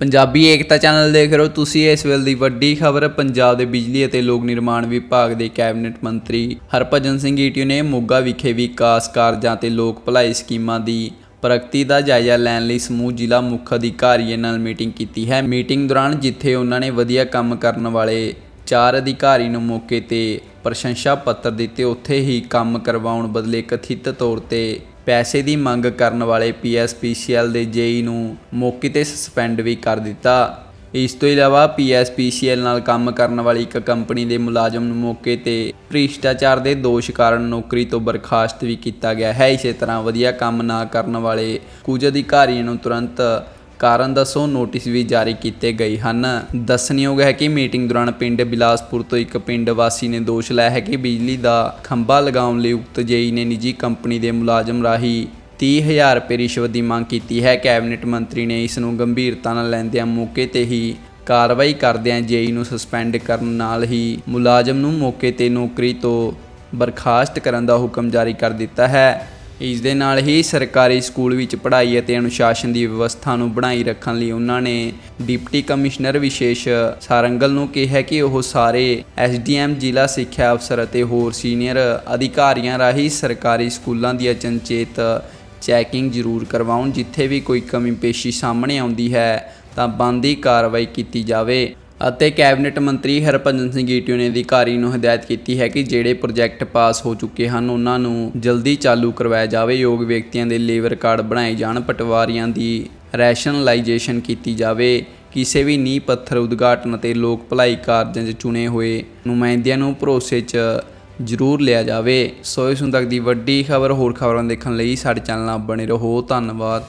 ਪੰਜਾਬੀ ਏਕਤਾ channel ਦੇਖ ਰਹੇ ਹੋ ਤੁਸੀਂ ਇਸ ਵੇਲੇ ਦੀ ਵੱਡੀ ਖਬਰ, ਪੰਜਾਬ ਦੇ ਬਿਜਲੀ ਅਤੇ ਲੋਕ ਨਿਰਮਾਣ ਵਿਭਾਗ ਦੇ ਕੈਬਨਿਟ ਮੰਤਰੀ ਹਰਭਜਨ ਸਿੰਘ ਈਟੀਓ ਨੇ ਮੋਗਾ ਵਿਖੇ ਵਿਕਾਸ ਕਾਰਜਾਂ ਤੇ ਲੋਕ ਭਲਾਈ ਸਕੀਮਾਂ ਦੀ ਪ੍ਰਗਤੀ ਦਾ ਜਾਇਜ਼ਾ ਲੈਣ ਲਈ ਸਮੂਹ ਜ਼ਿਲ੍ਹਾ ਮੁੱਖ ਅਧਿਕਾਰੀਆਂ ਨਾਲ ਮੀਟਿੰਗ ਕੀਤੀ ਹੈ। ਮੀਟਿੰਗ ਦੌਰਾਨ ਜਿੱਥੇ ਉਹਨਾਂ ਨੇ ਵਧੀਆ ਕੰਮ ਕਰਨ ਵਾਲੇ ਚਾਰ ਅਧਿਕਾਰੀ ਨੂੰ ਮੌਕੇ ਤੇ ਪ੍ਰਸ਼ੰਸਾ ਪੱਤਰ ਦਿੱਤੇ, ਉੱਥੇ ਹੀ ਕੰਮ ਕਰਵਾਉਣ ਬਦਲੇ ਕਥਿਤ ਤੌਰ ਤੇ ਪੈਸੇ ਦੀ ਮੰਗ ਕਰਨ ਵਾਲੇ ਪੀਐਸਪੀਸੀਐਲ ਦੇ ਜੇਈ ਨੂੰ ਮੌਕੇ ਤੇ ਸਸਪੈਂਡ ਵੀ ਕਰ ਦਿੱਤਾ। ਇਸ ਤੋਂ ਇਲਾਵਾ ਪੀਐਸਪੀਸੀਐਲ ਨਾਲ ਕੰਮ ਕਰਨ ਵਾਲੀ ਇੱਕ ਕੰਪਨੀ ਦੇ ਮੁਲਾਜ਼ਮ ਨੂੰ ਮੌਕੇ ਤੇ ਭ੍ਰਿਸ਼ਟਾਚਾਰ ਦੇ ਦੋਸ਼ ਕਾਰਨ ਨੌਕਰੀ ਤੋਂ ਬਰਖਾਸਤ ਵੀ ਕੀਤਾ ਗਿਆ ਹੈ। ਇਸੇ ਤਰ੍ਹਾਂ ਵਧੀਆ ਕੰਮ ਨਾ ਕਰਨ ਵਾਲੇ ਕੁਝ ਅਧਿਕਾਰੀਆਂ ਨੂੰ ਤੁਰੰਤ ਕਾਰਨ ਦੱਸੋ ਨੋਟਿਸ ਵੀ ਜਾਰੀ ਕੀਤੇ ਗਏ ਹਨ। ਦੱਸਣਯੋਗ ਹੈ ਕਿ ਮੀਟਿੰਗ ਦੌਰਾਨ ਪਿੰਡ ਬਿਲਾਸਪੁਰ ਤੋਂ ਇੱਕ ਪਿੰਡ ਵਾਸੀ ਨੇ ਦੋਸ਼ ਲਾਇਆ ਹੈ ਕਿ ਬਿਜਲੀ ਦਾ ਖੰਭਾ ਲਗਾਉਣ ਲਈ ਉਕਤ ਜੇਈ ਨੇ ਨਿੱਜੀ ਕੰਪਨੀ ਦੇ ਮੁਲਾਜ਼ਮ ਰਾਹੀਂ 30000 ਰੁਪਏ ਰਿਸ਼ਵਤ ਦੀ ਮੰਗ ਕੀਤੀ ਹੈ। ਕੈਬਨਿਟ ਮੰਤਰੀ ਨੇ ਇਸ ਨੂੰ ਗੰਭੀਰਤਾ ਨਾਲ ਲੈਂਦਿਆਂ ਮੌਕੇ ਤੇ ਹੀ ਕਾਰਵਾਈ ਕਰਦਿਆਂ ਜੇਈ ਨੂੰ ਸਸਪੈਂਡ ਕਰਨ ਨਾਲ ਹੀ ਮੁਲਾਜ਼ਮ ਨੂੰ ਮੌਕੇ ਤੇ ਨੌਕਰੀ ਤੋਂ ਬਰਖਾਸਤ ਕਰਨ ਦਾ ਹੁਕਮ ਜਾਰੀ ਕਰ ਦਿੱਤਾ ਹੈ। ਇਸ ਦੇ ਨਾਲ ਹੀ ਸਰਕਾਰੀ ਸਕੂਲ ਵਿੱਚ ਪੜ੍ਹਾਈ ਅਤੇ ਅਨੁਸ਼ਾਸਨ ਦੀ ਵਿਵਸਥਾ ਨੂੰ ਬਣਾਈ ਰੱਖਣ ਲਈ ਉਹਨਾਂ ਨੇ ਡਿਪਟੀ ਕਮਿਸ਼ਨਰ ਵਿਸ਼ੇਸ਼ ਸਾਰੰਗਲ ਨੂੰ ਕਿਹਾ ਕਿ ਉਹ ਸਾਰੇ ਐਸਡੀਐਮ, ਜ਼ਿਲ੍ਹਾ ਸਿੱਖਿਆ ਅਫਸਰ ਅਤੇ ਹੋਰ ਸੀਨੀਅਰ ਅਧਿਕਾਰੀਆਂ ਰਾਹੀਂ ਸਰਕਾਰੀ ਸਕੂਲਾਂ ਦੀ ਅਚਨਚੇਤ ਚੈਕਿੰਗ ਜ਼ਰੂਰ ਕਰਵਾਉਣ, ਜਿੱਥੇ ਵੀ ਕੋਈ ਕਮੀ ਪੇਸ਼ੀ ਸਾਹਮਣੇ ਆਉਂਦੀ ਹੈ, ਤਾਂ ਬੰਦੀ ਕਾਰਵਾਈ ਕੀਤੀ ਜਾਵੇ। ਅਤੇ ਕੈਬਨਿਟ ਮੰਤਰੀ ਹਰਭਜਨ ਸਿੰਘ ਈਟੀਓ ਨੇ ਅਧਿਕਾਰੀ ਨੂੰ ਹਦਾਇਤ ਕੀਤੀ ਹੈ ਕਿ ਜਿਹੜੇ ਪ੍ਰੋਜੈਕਟ ਪਾਸ ਹੋ ਚੁੱਕੇ ਹਨ, ਉਹਨਾਂ ਨੂੰ ਜਲਦੀ ਚਾਲੂ ਕਰਵਾਇਆ ਜਾਵੇ। ਯੋਗ ਵਿਅਕਤੀਆਂ ਦੇ ਲੇਬਰ ਕਾਰਡ ਬਣਾਏ ਜਾਣ, ਪਟਵਾਰੀਆਂ ਦੀ ਰੈਸ਼ਨਲਾਈਜੇਸ਼ਨ ਕੀਤੀ ਜਾਵੇ। ਕਿਸੇ ਵੀ ਨੀਂਹ ਪੱਥਰ ਉਦਘਾਟਨ ਅਤੇ ਲੋਕ ਭਲਾਈ ਕਾਰਜਾਂ 'ਚ ਚੁਣੇ ਹੋਏ ਨੁਮਾਇੰਦਿਆਂ ਨੂੰ ਭਰੋਸੇ 'ਚ ਜ਼ਰੂਰ ਲਿਆ ਜਾਵੇ। ਸੋ ਇਸ ਹੁਣ ਤੱਕ ਦੀ ਵੱਡੀ ਖਬਰ, ਹੋਰ ਖਬਰਾਂ ਦੇਖਣ ਲਈ ਸਾਡੇ ਚੈਨਲ ਨਾਲ ਬਣੇ ਰਹੋ। ਧੰਨਵਾਦ।